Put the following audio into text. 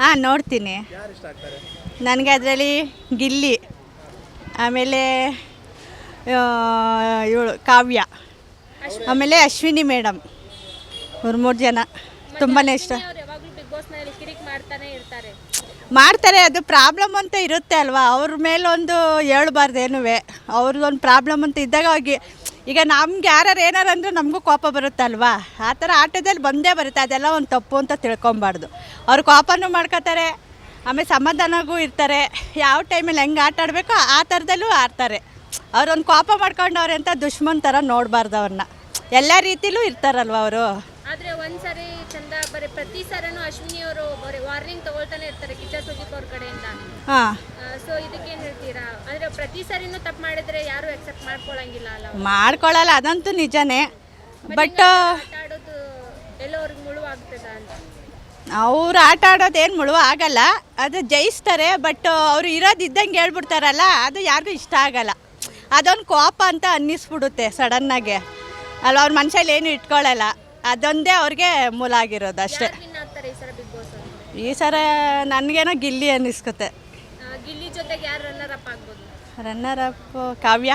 ಹಾಂ, ನೋಡ್ತೀನಿ. ನನಗೆ ಅದರಲ್ಲಿ ಗಿಲ್ಲಿ, ಆಮೇಲೆ ಇವಳು ಕಾವ್ಯ, ಆಮೇಲೆ ಅಶ್ವಿನಿ ಮೇಡಮ್ ಮೂರು ಮೂರು ಜನ. ತುಂಬಾ ಇಷ್ಟ. ಮಾಡ್ತಾರೆ, ಅದು ಪ್ರಾಬ್ಲಮ್ ಅಂತ ಇರುತ್ತೆ ಅಲ್ವಾ? ಅವ್ರ ಮೇಲೊಂದು ಹೇಳ್ಬಾರ್ದೇನುವೆ ಅವ್ರದ್ದೊಂದು ಪ್ರಾಬ್ಲಮ್ ಅಂತ ಇದ್ದಾಗ ಹೋಗಿ ಈಗ ನಮ್ಗೆ ಯಾರು ಏನಾರು ಅಂದರೆ ನಮಗೂ ಕೋಪ ಬರುತ್ತಲ್ವಾ? ಆ ಥರ ಆಟದಲ್ಲಿ ಬಂದೇ ಬರುತ್ತೆ. ಅದೆಲ್ಲ ಒಂದು ತಪ್ಪು ಅಂತ ತಿಳ್ಕೊಬಾರ್ದು ಅವ್ರು ಕೋಪನೂ ಮಾಡ್ಕೋತಾರೆ ಆಮೇಲೆ ಸಮಾಧಾನಗೂ ಇರ್ತಾರೆ. ಯಾವ ಟೈಮಲ್ಲಿ ಹೆಂಗೆ ಆಟ ಆಡಬೇಕೋ ಆ ಥರದಲ್ಲೂ ಆಡ್ತಾರೆ. ಅವ್ರೊಂದು ಕೋಪ ಮಾಡ್ಕೊಂಡು ಅಂತ ದುಶ್ಮನ್ ಥರ ನೋಡಬಾರ್ದು ಅವ್ರನ್ನ. ಎಲ್ಲ ರೀತಿಲೂ ಇರ್ತಾರಲ್ವ ಅವರು? ಆದರೆ ಒಂದ್ಸರಿ ಚಂದ ಬರೀ ಪ್ರತಿ ಸಾರನು ಅಶ್ವಿನಿ ಅವರು ವಾರ್ನಿಂಗ್ ತಗೊಳ್ತಾನೆ ಇರ್ತಾರೆ ಕಿಚ್ಚ ಸುದೀಪ್ ಅವ್ರ ಕಡೆಯಿಂದ. ಹಾಂ. ಸೊ ಇದಕ್ಕೇನ್ ಹೇಳ್ತೀರಾ? ಅಂದ್ರೆ ಪ್ರತಿ ಸರಿನೂ ತಪ್ಪು ಮಾಡಿದ್ರೆ ಯಾರು ಅಕ್ಸೆಪ್ಟ್ ಮಾಡ್ಕೊಳಂಗಿಲ್ಲ ಅಲ್ಲ ಮಾಡ್ಕೊಳ್ಳಲ್ಲ ಅದಂತೂ ನಿಜನೇ. ಬಟ್ ಆಟ ಆಡೋದು ಎಲ್ಲೋ ಅವ್ರಿಗೆ ಮುಳುವಾಗ್ತದ ಅಂತ. ಅವ್ರು ಆಟ ಆಡೋದೇನು ಏನು ಮುಳುವ ಆಗಲ್ಲ. ಅದು ಜಯಿಸ್ತಾರೆ ಬಟ್ ಅವ್ರು ಇರೋದು ಇದ್ದಂಗೆ ಹೇಳ್ಬಿಡ್ತಾರಲ್ಲ ಅದು ಯಾರಿಗೂ ಇಷ್ಟ ಆಗಲ್ಲ. ಅದೊಂದು ಕೋಪ ಅಂತ ಅನ್ನಿಸ್ಬಿಡುತ್ತೆ ಸಡನ್ನಾಗೆ ಅಲ್ಲ ಅವ್ರ ಮನ್ಸಲ್ಲಿ ಏನು ಇಟ್ಕೊಳ್ಳಲ್ಲ ಅದೊಂದೇ ಅವ್ರಿಗೆ ಮೂಲ ಆಗಿರೋದು ಅಷ್ಟೇ. ವಿನ್ ಆಗ್ತಾರೆ ಈ ಸಲ ಬಿಗ್ ಬಾಸ್ ಈ ಸರ ನನಗೇನೋ ಗಿಲ್ಲಿ ಅನ್ನಿಸ್ಕುತ್ತೆ. ಗಿಲ್ಲಿ ಜೊತೆಗೆ ಯಾರು ರನ್ನರ್ ಅಪ್ ಆಗ್ಬೋದು? Runner up Kavya.